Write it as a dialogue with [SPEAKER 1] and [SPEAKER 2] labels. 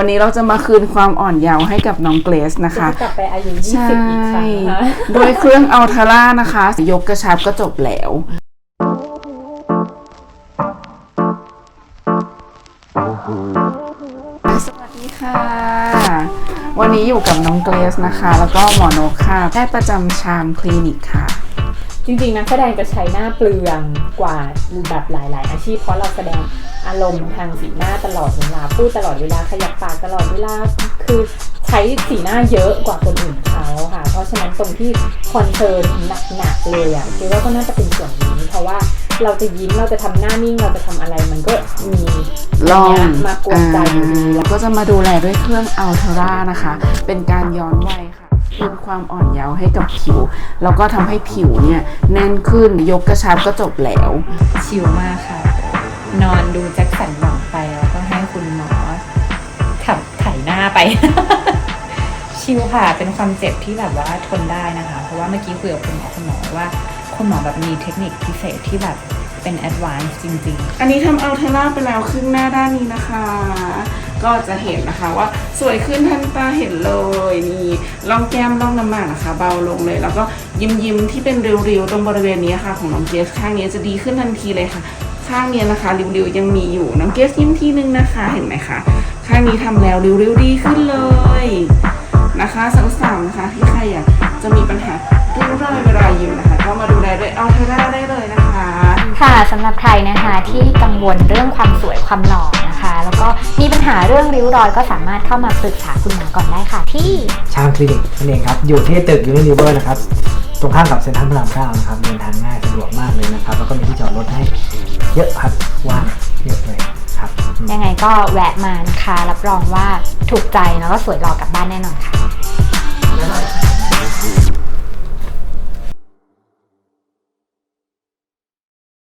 [SPEAKER 1] วันนี้เราจะมาคืนความอ่อนเยาว์ให้กับน้องเกรซนะคะ
[SPEAKER 2] จะกลับไปอายุ
[SPEAKER 1] ใช่
[SPEAKER 2] 20 อีกครั้งนะคะ
[SPEAKER 1] ด้วยเครื่องอัลทาร่านะคะ ยกกระชับก็จบแล้ว สวัสดีค่ะ วันนี้อยู่กับน้องเกรซนะคะ แล้วก็หมอนกค่ะแพทย์ประจำชามคลินิกค่ะ
[SPEAKER 2] จริงๆนักแสดงจะใช้หน้าเปลืองกว่าแบบหลาย ๆ อาชีพเพราะเราแสดงอารมณ์ทางสีหน้าตลอดเวลาพูดตลอดเวลาขยับปากตลอดเวลาคือใช้สีหน้าเยอะกว่าคนอื่นเขาค่ะ เพราะฉะนั้นตรงที่คอนเซิร์นหนักๆเลยอะคิดว่าก็น่าจะเป็นส่วนนี้ เพราะว่าเราจะยิ้มเราจะทำหน้านิ่งเราจะทำอะไรมันก็มี
[SPEAKER 1] ลอง
[SPEAKER 2] มากวนใจอยู่ดี
[SPEAKER 1] แล้วก็จะมาดูแลด้วยเครื่องอัลทาร่านะคะ เป็นการย้อนวัยค่ะ คืนความอ่อนเยาว์ให้กับผิว แล้วก็ทำให้ผิวเนี่ยแน่นขึ้นยกกระชับก็จบแล้ว
[SPEAKER 2] ชิลมากค่ะ นอนดูแจ็คสันหวังไปแล้วก็ให้คุณหมอขับไถหน้าไป ชิลค่ะ เป็นความเจ็บที่แบบว่าทนได้นะคะ เพราะว่าเมื่อกี้คุยกับคุณหมอคุณหมอว่า คุณหมอแบบมีเทคนิคพิเศษที่แบบเป็นแอดวานซ์จริง
[SPEAKER 1] อันนี้ทำอัลเทล่าไปแล้วครึ่งหน้าด้านนี้นะคะ ก็จะเห็นนะคะว่าสวยขึ้นทันตาเห็นเลยนี่ร่องแก้มร่องน้ำหมากนะคะ เบาลงเลย แล้วก็ยิ้มยิ้มที่เป็นริ้วๆตรงบริเวณนี้ค่ะ ของน้องเกสข้างนี้จะดีขึ้นทันทีเลยค่ะ ข้างนี้นะคะริ้วๆยังมีอยู่น้องเกสยิ้มทีนึงนะคะเห็นไหมคะข้างนี้ทำแล้วริ้วๆดีขึ้นเลยนะคะสาวๆนะคะที่ใครอยากจะมีปัญหาริ้วรอยเวลายิ้มนะคะ ก็มาดูแลด้วยอัลเทล่าได้เลย คะ
[SPEAKER 3] ค่ะสำหรับใครนะคะที่กังวลเรื่องความสวยความหล่อนะคะ แล้วก็มีปัญหาเรื่องริ้วรอยก็สามารถเข้ามาปรึกษาคุณหมอก่อนได้ค่ะที่
[SPEAKER 4] ชามคลินิกนั่นเองครับอยู่ที่ตึกยูนิลิเวอร์นะครับตรงข้ามกับเซ็นทรัลพระรามเก้านะครับเดินทางง่ายสะดวกมากเลยนะครับ แล้วก็มีที่จอดรถให้เยอะครับว่างเยอะเลยครับ
[SPEAKER 3] ยังไงก็แวะมานะคะรับรองว่าถูกใจแล้วก็สวยหล่อกลับบ้านแน่นอนค่ะ